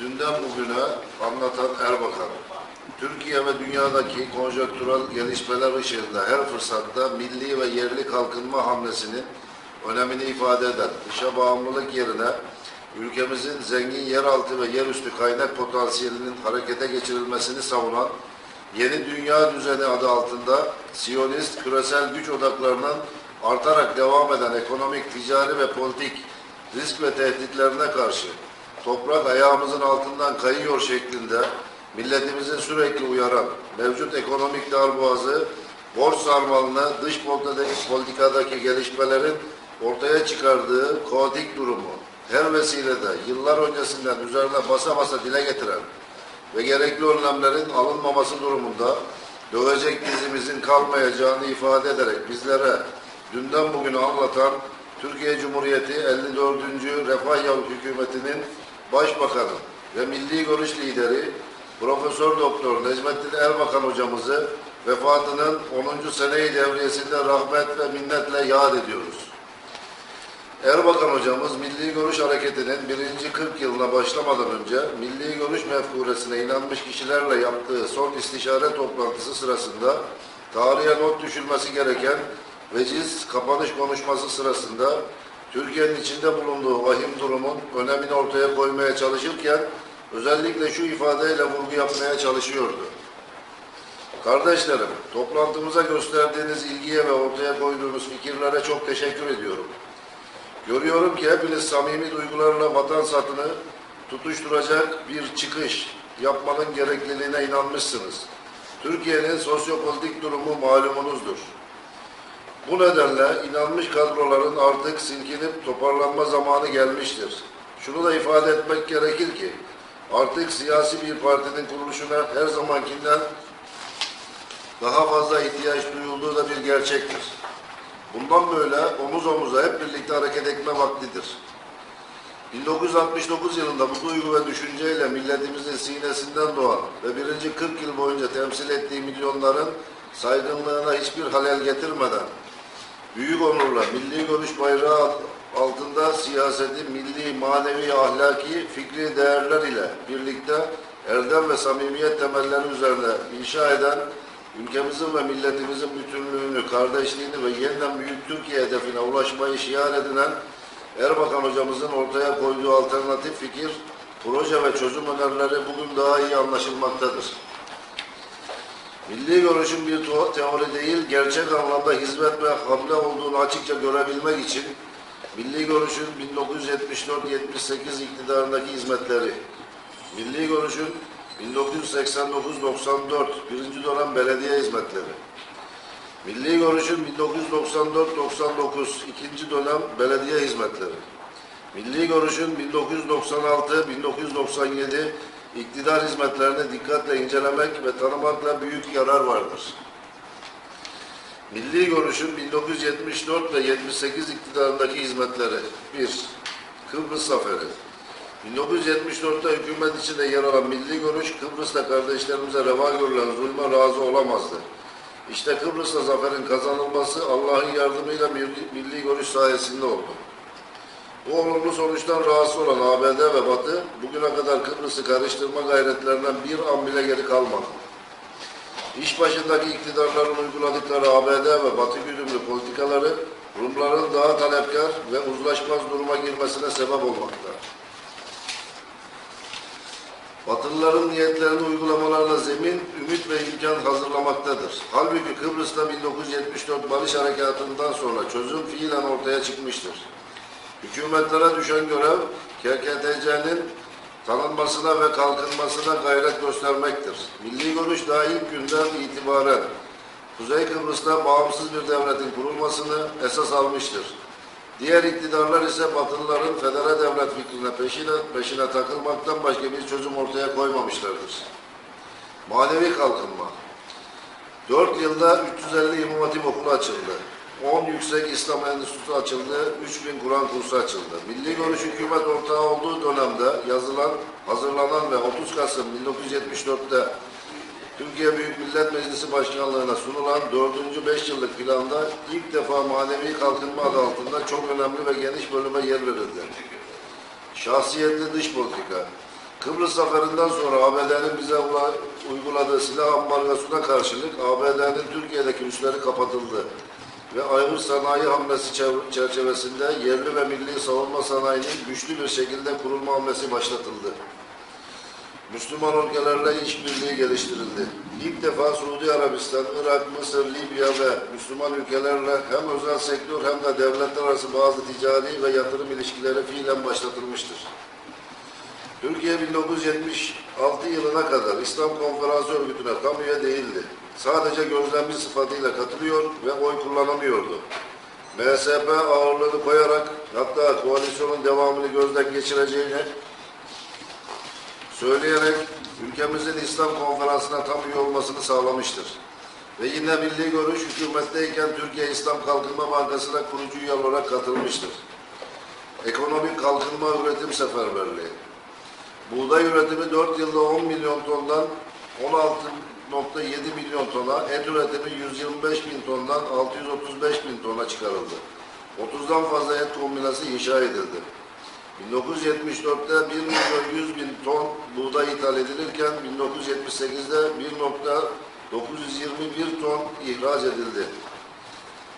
dünden bugüne anlatan Erbakan. Türkiye ve dünyadaki konjonktürel gelişmeler ışığında her fırsatta milli ve yerli kalkınma hamlesinin önemini ifade eden dışa bağımlılık yerine ülkemizin zengin yeraltı ve yerüstü kaynak potansiyelinin harekete geçirilmesini savunan Yeni Dünya Düzeni adı altında Siyonist küresel güç odaklarının artarak devam eden ekonomik, ticari ve politik risk ve tehditlerine karşı toprak ayağımızın altından kayıyor şeklinde milletimizin sürekli uyaran mevcut ekonomik darboğazı, borç sarmalını, dış politikadaki, gelişmelerin ortaya çıkardığı kaotik durumu her vesilede yıllar öncesinden üzerine basa basa dile getiren ve gerekli önlemlerin alınmaması durumunda dövecek dizimizin kalmayacağını ifade ederek bizlere dünden bugüne anlatan Türkiye Cumhuriyeti 54. Refah Yavru Hükümeti'nin Başbakanı ve Milli Görüş Lideri Profesör Doktor Necmettin Erbakan hocamızı vefatının 10. seneyi devriyesinde rahmet ve minnetle yad ediyoruz. Erbakan hocamız Milli Görüş Hareketi'nin birinci 40 yılına başlamadan önce Milli Görüş mefkuresine inanmış kişilerle yaptığı son istişare toplantısı sırasında tarihe not düşülmesi gereken veciz kapanış konuşması sırasında Türkiye'nin içinde bulunduğu vahim durumun önemini ortaya koymaya çalışırken özellikle şu ifadeyle vurgu yapmaya çalışıyordu. Kardeşlerim, toplantımıza gösterdiğiniz ilgiye ve ortaya koyduğunuz fikirlere çok teşekkür ediyorum. Görüyorum ki hepiniz samimi duygularla vatan satını tutuşturacak bir çıkış yapmanın gerekliliğine inanmışsınız. Türkiye'nin sosyopolitik durumu malumunuzdur. Bu nedenle inanmış kadroların artık silkinip toparlanma zamanı gelmiştir. Şunu da ifade etmek gerekir ki artık siyasi bir partinin kuruluşuna her zamankinden daha fazla ihtiyaç duyulduğu da bir gerçektir. Bundan böyle omuz omuza hep birlikte hareket etme vaktidir. 1969 yılında bu duygu ve düşünceyle milletimizin sinesinden doğan ve birinci 40 yıl boyunca temsil ettiği milyonların saygınlığına hiçbir halel getirmeden büyük onurla milli görüş bayrağı altında siyaseti milli, manevi, ahlaki, fikri değerler ile birlikte erdem ve samimiyet temelleri üzerine inşa eden ülkemizin ve milletimizin bütünlüğünü, kardeşliğini ve yeniden büyük Türkiye hedefine ulaşmayı şiar edinen Erbakan hocamızın ortaya koyduğu alternatif fikir, proje ve çözüm önerileri bugün daha iyi anlaşılmaktadır. Milli görüşün bir teori değil, gerçek anlamda hizmet ve hamle olduğunu açıkça görebilmek için Milli Görüş'ün 1974-78 iktidarındaki hizmetleri, Milli Görüş'ün 1989-94 birinci dönem belediye hizmetleri, Milli Görüş'ün 1994-99 ikinci dönem belediye hizmetleri, Milli Görüş'ün 1996-1997 iktidar hizmetlerini dikkatle incelemek ve tanımakla büyük yarar vardır. Milli Görüş'ün 1974 ve 78 iktidarındaki hizmetleri 1. Kıbrıs Zaferi 1974'te hükümet içinde yer alan Milli Görüş, Kıbrıs'ta kardeşlerimize reva görülen zulme razı olamazdı. İşte Kıbrıs'ta zaferin kazanılması Allah'ın yardımıyla milli, görüş sayesinde oldu. Bu olumlu sonuçtan rahatsız olan ABD ve Batı, bugüne kadar Kıbrıs'ı karıştırma gayretlerinden bir an bile geri kalmadı. İş başındaki iktidarların uyguladıkları ABD ve Batı güdümlü politikaları, Rumların daha talepkar ve uzlaşmaz duruma girmesine sebep olmakta. Batılıların niyetlerini uygulamalarla zemin, ümit ve imkan hazırlamaktadır. Halbuki Kıbrıs'ta 1974 Barış Harekatı'ndan sonra çözüm fiilen ortaya çıkmıştır. Hükümetlere düşen görev KKTC'nin tanınmasına ve kalkınmasına gayret göstermektir. Milli görüş daha ilk günden itibaren Kuzey Kıbrıs'ta bağımsız bir devletin kurulmasını esas almıştır. Diğer iktidarlar ise Batılıların federe devlet fikrine peşine, peşine takılmaktan başka bir çözüm ortaya koymamışlardır. Manevi kalkınma. 4 yılda 350 İmam Hatip okulu açıldı. 10 yüksek İslam enstitüsü açıldı, 3000 Kur'an kursu açıldı. Milli Görüş hükümet ortağı olduğu dönemde yazılan, hazırlanan ve 30 Kasım 1974'te Türkiye Büyük Millet Meclisi Başkanlığı'na sunulan 4. 5 yıllık planda ilk defa manevi kalkınma adı altında çok önemli ve geniş bölüme yer verildi. Şahsiyetli dış politika. Kıbrıs zaferinden sonra ABD'nin bize ula- uyguladığı silah ambargosuna karşılık ABD'nin Türkiye'deki üsleri kapatıldı ve ayrı sanayi hamlesi çev- çerçevesinde yerli ve milli savunma sanayinin güçlü bir şekilde kurulma hamlesi başlatıldı. Müslüman ülkelerle işbirliği geliştirildi. İlk defa Suudi Arabistan, Irak, Mısır, Libya ve Müslüman ülkelerle hem özel sektör hem de devletler arası bazı ticari ve yatırım ilişkileri fiilen başlatılmıştır. Türkiye 1976 yılına kadar İslam Konferansı Örgütü'ne tam üye değildi. Sadece gözlemci sıfatıyla katılıyor ve oy kullanamıyordu. MSP ağırlığını koyarak hatta koalisyonun devamını gözden geçireceğini söyleyerek ülkemizin İslam konferansına tam üye olmasını sağlamıştır. Ve yine milli görüş hükümetteyken Türkiye İslam Kalkınma Bankası'na kurucu üye olarak katılmıştır. Ekonomik kalkınma üretim seferberliği. Buğday üretimi 4 yılda 10 milyon tondan 16.7 milyon tona, et üretimi 125 bin tondan 635 bin tona çıkarıldı. 30'dan fazla et kombinası inşa edildi. 1974'te 1 milyon 100 bin ton buğday ithal edilirken 1978'de 1.921 ton ihraç edildi.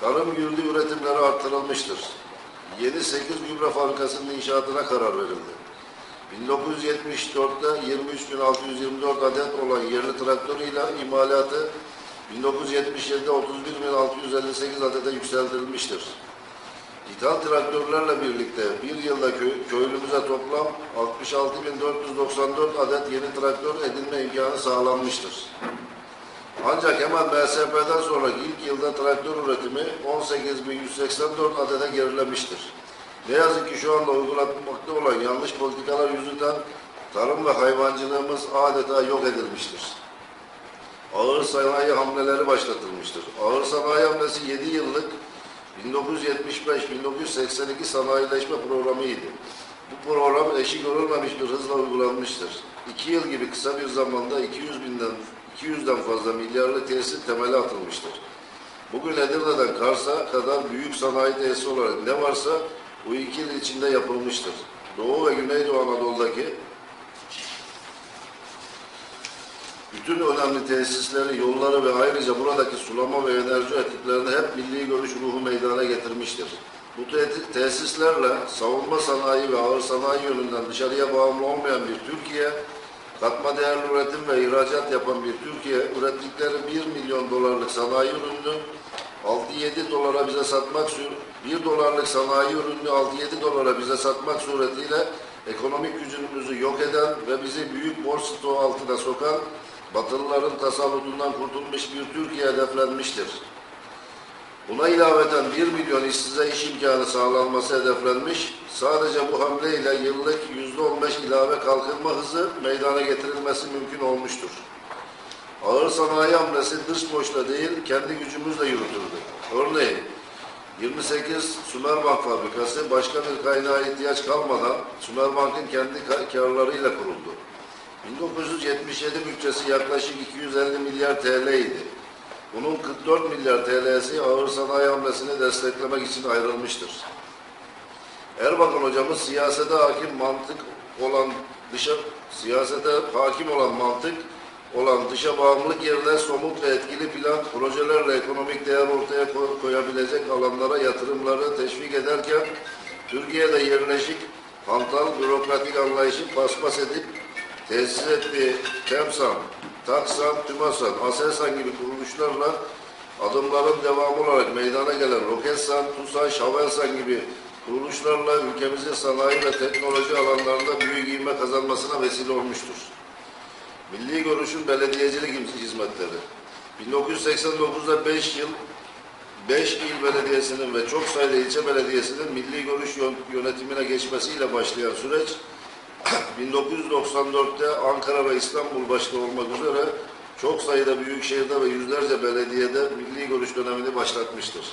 Tarım yurdu üretimleri arttırılmıştır. Yeni 8 gübre fabrikasının inşaatına karar verildi. 1974'te 23.624 adet olan yerli traktör ile imalatı 1977'de 31.658 adete yükseltirilmiştir. İthal traktörlerle birlikte bir yılda kö- köylümüze toplam 66.494 adet yeni traktör edinme imkanı sağlanmıştır. Ancak hemen MSP'den sonraki ilk yılda traktör üretimi 18.184 adete gerilemiştir. Ne yazık ki şu anda uygulanmakta olan yanlış politikalar yüzünden tarım ve hayvancılığımız adeta yok edilmiştir. Ağır sanayi hamleleri başlatılmıştır. Ağır sanayi hamlesi 7 yıllık 1975-1982 sanayileşme programıydı. Bu program eşi görülmemiş bir hızla uygulanmıştır. 2 yıl gibi kısa bir zamanda 200 binden 200'den fazla milyarlı tesis temeli atılmıştır. Bugün Edirne'den Kars'a kadar büyük sanayi tesisi olarak ne varsa bu iki yıl içinde yapılmıştır. Doğu ve Güneydoğu Anadolu'daki bütün önemli tesisleri, yolları ve ayrıca buradaki sulama ve enerji etkinliklerini hep milli görüş ruhu meydana getirmiştir. Bu te- tesislerle savunma sanayi ve ağır sanayi yönünden dışarıya bağımlı olmayan bir Türkiye, katma değerli üretim ve ihracat yapan bir Türkiye, ürettikleri 1 milyon dolarlık sanayi ürününü 6-7 dolara bize satmak 1 dolarlık sanayi ürününü 6-7 dolara bize satmak suretiyle ekonomik gücümüzü yok eden ve bizi büyük borç stoğu altına sokan Batılıların tasallutundan kurtulmuş bir Türkiye hedeflenmiştir. Buna ilaveten 1 milyon işsize iş imkanı sağlanması hedeflenmiş. Sadece bu hamleyle yıllık %15 ilave kalkınma hızı meydana getirilmesi mümkün olmuştur. Ağır sanayi hamlesi dış borçla değil, kendi gücümüzle yürütüldü. Örneğin 28 Sümerbank fabrikası başka bir kaynağa ihtiyaç kalmadan Sümerbank'ın kendi ka- karlarıyla kuruldu. 1977 bütçesi yaklaşık 250 milyar TL idi. Bunun 44 milyar TL'si ağır sanayi hamlesini desteklemek için ayrılmıştır. Erbakan hocamız siyasete hakim mantık olan dışa siyasete hakim olan mantık olan dışa bağımlılık yerine somut ve etkili plan projelerle ekonomik değer ortaya koy- koyabilecek alanlara yatırımları teşvik ederken Türkiye'de yerleşik hantal bürokratik anlayışı paspas edip tesis ettiği TEMSAN, TAKSAN, TÜMASAN, ASELSAN gibi kuruluşlarla adımların devamı olarak meydana gelen Roketsan, TUSAN, Şavelsan gibi kuruluşlarla ülkemizin sanayi ve teknoloji alanlarında büyük ivme kazanmasına vesile olmuştur. Milli Görüş'ün belediyecilik hizmetleri. 1989'da 5 yıl 5 il belediyesinin ve çok sayıda ilçe belediyesinin milli görüş yön- yönetimine geçmesiyle başlayan süreç 1994'te Ankara ve İstanbul başta olmak üzere çok sayıda büyük şehirde ve yüzlerce belediyede milli görüş dönemini başlatmıştır.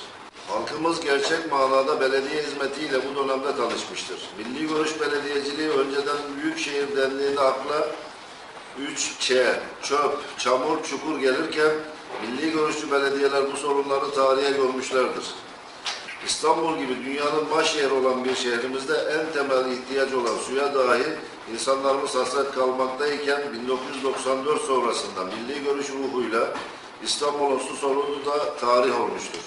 Halkımız gerçek manada belediye hizmetiyle bu dönemde tanışmıştır. Milli görüş belediyeciliği önceden büyükşehir dendiğinde akla 3 Ç, çöp, çamur, çukur gelirken milli görüşçü belediyeler bu sorunları tarihe gömmüşlerdir. İstanbul gibi dünyanın baş yeri olan bir şehrimizde en temel ihtiyaç olan suya dahi insanlarımız hasret kalmaktayken 1994 sonrasında milli görüş ruhuyla İstanbul'un su sorunu da tarih olmuştur.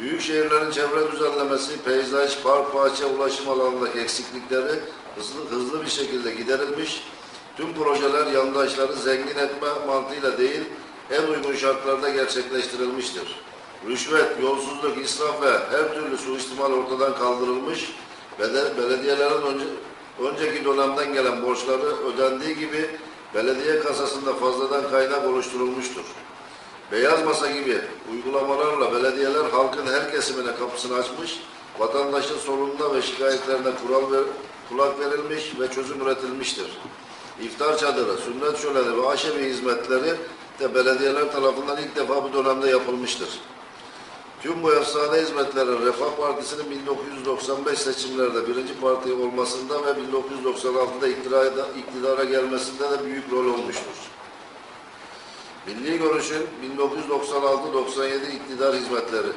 Büyük şehirlerin çevre düzenlemesi, peyzaj, park, bahçe, ulaşım alanındaki eksiklikleri hızlı, hızlı bir şekilde giderilmiş, tüm projeler yandaşları zengin etme mantığıyla değil, en uygun şartlarda gerçekleştirilmiştir. Rüşvet, yolsuzluk, israf ve her türlü suistimal ortadan kaldırılmış ve de belediyelerin önce, önceki dönemden gelen borçları ödendiği gibi belediye kasasında fazladan kaynak oluşturulmuştur. Beyaz masa gibi uygulamalarla belediyeler halkın her kesimine kapısını açmış, vatandaşın sorununa ve şikayetlerine kural ver, kulak verilmiş ve çözüm üretilmiştir. İftar çadırı, sünnet şöleni ve aşevi hizmetleri de belediyeler tarafından ilk defa bu dönemde yapılmıştır. Tüm bu efsane hizmetlerin Refah Partisi'nin 1995 seçimlerde birinci parti olmasında ve 1996'da iktidara, iktidara gelmesinde de büyük rol olmuştur. Milli Görüş'ün 1996-97 iktidar hizmetleri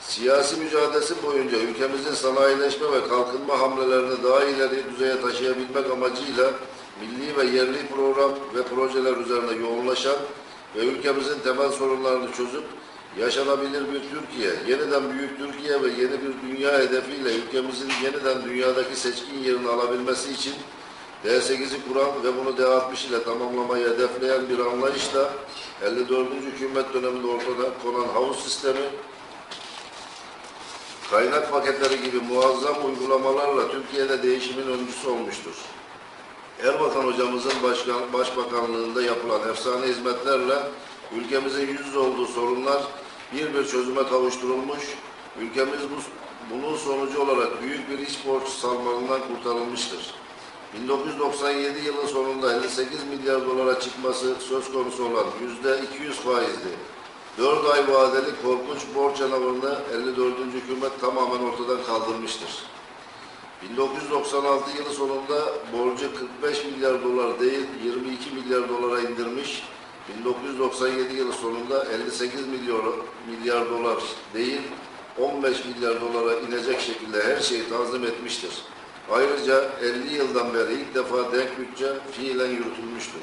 siyasi mücadelesi boyunca ülkemizin sanayileşme ve kalkınma hamlelerini daha ileri düzeye taşıyabilmek amacıyla milli ve yerli program ve projeler üzerine yoğunlaşan ve ülkemizin temel sorunlarını çözüp yaşanabilir bir Türkiye, yeniden büyük Türkiye ve yeni bir dünya hedefiyle ülkemizin yeniden dünyadaki seçkin yerini alabilmesi için D8'i kuran ve bunu D60 ile tamamlamayı hedefleyen bir anlayışla 54. hükümet döneminde ortada konan havuz sistemi, kaynak paketleri gibi muazzam uygulamalarla Türkiye'de değişimin öncüsü olmuştur. Erbakan hocamızın başkan, başbakanlığında yapılan efsane hizmetlerle ülkemizin yüz olduğu sorunlar bir bir çözüme kavuşturulmuş, ülkemiz bu, bunun sonucu olarak büyük bir iç borç salmanından kurtarılmıştır. 1997 yılı sonunda 58 milyar dolara çıkması söz konusu olan yüzde 200 faizli 4 ay vadeli korkunç borç canavarını 54. hükümet tamamen ortadan kaldırmıştır. 1996 yılı sonunda borcu 45 milyar dolar değil 22 milyar dolara indirmiş. 1997 yılı sonunda 58 milyar, milyar dolar değil 15 milyar dolara inecek şekilde her şeyi tanzim etmiştir. Ayrıca 50 yıldan beri ilk defa denk bütçe fiilen yürütülmüştür.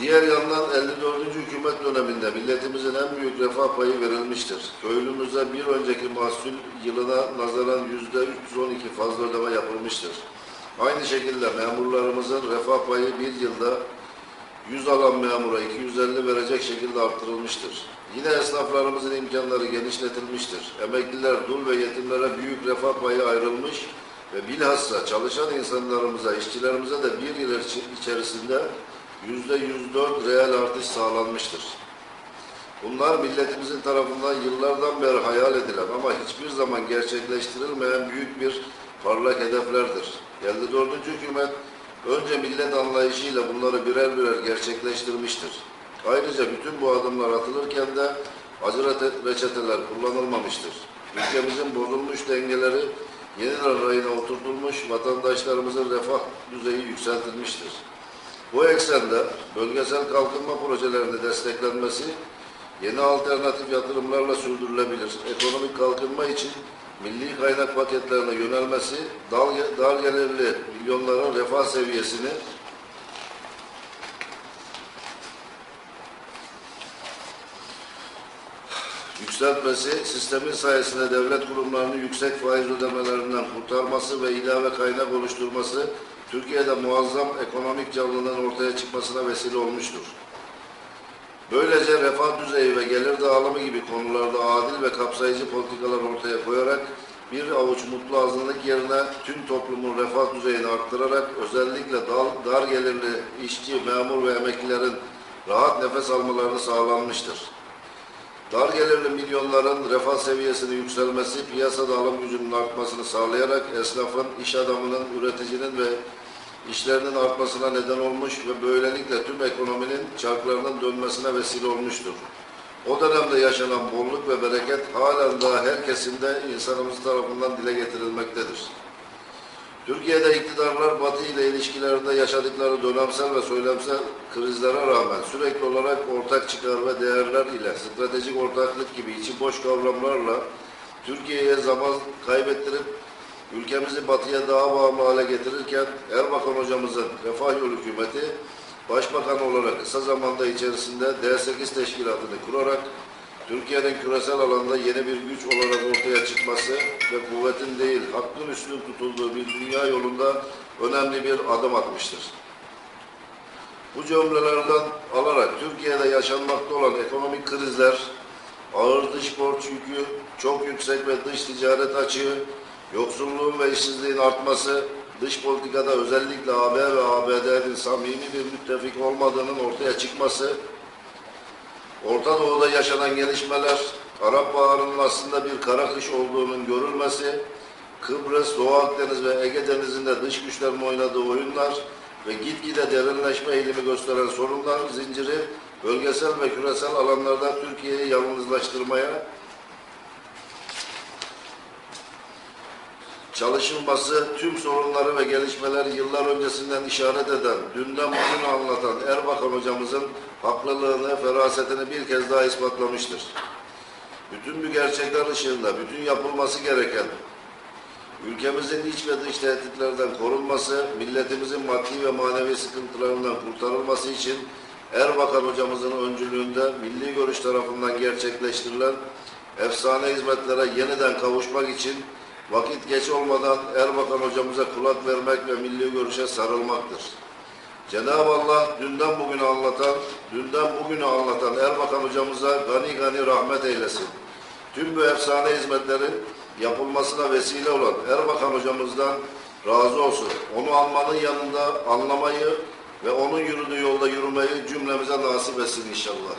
Diğer yandan 54. hükümet döneminde milletimizin en büyük refah payı verilmiştir. Köylümüze bir önceki mahsul yılına nazaran yüzde 312 fazla ödeme yapılmıştır. Aynı şekilde memurlarımızın refah payı bir yılda 100 alan memura 250 verecek şekilde arttırılmıştır. Yine esnaflarımızın imkanları genişletilmiştir. Emekliler, dul ve yetimlere büyük refah payı ayrılmış ve bilhassa çalışan insanlarımıza, işçilerimize de bir yıl içerisinde yüzde 104 reel artış sağlanmıştır. Bunlar milletimizin tarafından yıllardan beri hayal edilen ama hiçbir zaman gerçekleştirilmeyen büyük bir parlak hedeflerdir. 54. hükümet önce millet anlayışıyla bunları birer birer gerçekleştirmiştir. Ayrıca bütün bu adımlar atılırken de acı reçeteler kullanılmamıştır. Ülkemizin bozulmuş dengeleri yeniden rayına oturtulmuş, vatandaşlarımızın refah düzeyi yükseltilmiştir. Bu eksende bölgesel kalkınma projelerinin desteklenmesi yeni alternatif yatırımlarla sürdürülebilir. Ekonomik kalkınma için milli kaynak paketlerine yönelmesi dar, dar gelirli milyonların refah seviyesini yükseltmesi, sistemin sayesinde devlet kurumlarını yüksek faiz ödemelerinden kurtarması ve ilave kaynak oluşturması Türkiye'de muazzam ekonomik canlılığın ortaya çıkmasına vesile olmuştur. Böylece refah düzeyi ve gelir dağılımı gibi konularda adil ve kapsayıcı politikalar ortaya koyarak bir avuç mutlu azınlık yerine tüm toplumun refah düzeyini arttırarak özellikle dar, dar gelirli işçi, memur ve emeklilerin rahat nefes almalarını sağlanmıştır. Dar gelirli milyonların refah seviyesinin yükselmesi, piyasada alım gücünün artmasını sağlayarak esnafın, iş adamının, üreticinin ve işlerinin artmasına neden olmuş ve böylelikle tüm ekonominin çarklarının dönmesine vesile olmuştur. O dönemde yaşanan bolluk ve bereket halen daha her kesimde insanımız tarafından dile getirilmektedir. Türkiye'de iktidarlar Batı ile ilişkilerinde yaşadıkları dönemsel ve söylemsel krizlere rağmen sürekli olarak ortak çıkar ve değerler ile stratejik ortaklık gibi içi boş kavramlarla Türkiye'ye zaman kaybettirip ülkemizi batıya daha bağımlı hale getirirken Erbakan hocamızın Refah Yolu hükümeti Başbakan olarak kısa zamanda içerisinde D8 teşkilatını kurarak Türkiye'nin küresel alanda yeni bir güç olarak ortaya çıkması ve kuvvetin değil hakkın üstün tutulduğu bir dünya yolunda önemli bir adım atmıştır. Bu cümlelerden alarak Türkiye'de yaşanmakta olan ekonomik krizler, ağır dış borç yükü, çok yüksek ve dış ticaret açığı, yoksulluğun ve işsizliğin artması, dış politikada özellikle AB ve ABD'nin samimi bir müttefik olmadığının ortaya çıkması, Orta Doğu'da yaşanan gelişmeler, Arap Baharı'nın aslında bir kara kış olduğunun görülmesi, Kıbrıs, Doğu Akdeniz ve Ege Denizi'nde dış güçlerin oynadığı oyunlar ve gitgide derinleşme eğilimi gösteren sorunlar zinciri bölgesel ve küresel alanlarda Türkiye'yi yalnızlaştırmaya çalışılması tüm sorunları ve gelişmeleri yıllar öncesinden işaret eden, dünden bugünü anlatan Erbakan hocamızın haklılığını, ferasetini bir kez daha ispatlamıştır. Bütün bu gerçekler ışığında bütün yapılması gereken ülkemizin iç ve dış tehditlerden korunması, milletimizin maddi ve manevi sıkıntılarından kurtarılması için Erbakan hocamızın öncülüğünde milli görüş tarafından gerçekleştirilen efsane hizmetlere yeniden kavuşmak için vakit geç olmadan Erbakan hocamıza kulak vermek ve milli görüşe sarılmaktır. Cenab-ı Allah dünden bugünü anlatan, dünden bugünü anlatan Erbakan hocamıza gani gani rahmet eylesin. Tüm bu efsane hizmetlerin yapılmasına vesile olan Erbakan hocamızdan razı olsun. Onu anmanın yanında anlamayı ve onun yürüdüğü yolda yürümeyi cümlemize nasip etsin inşallah.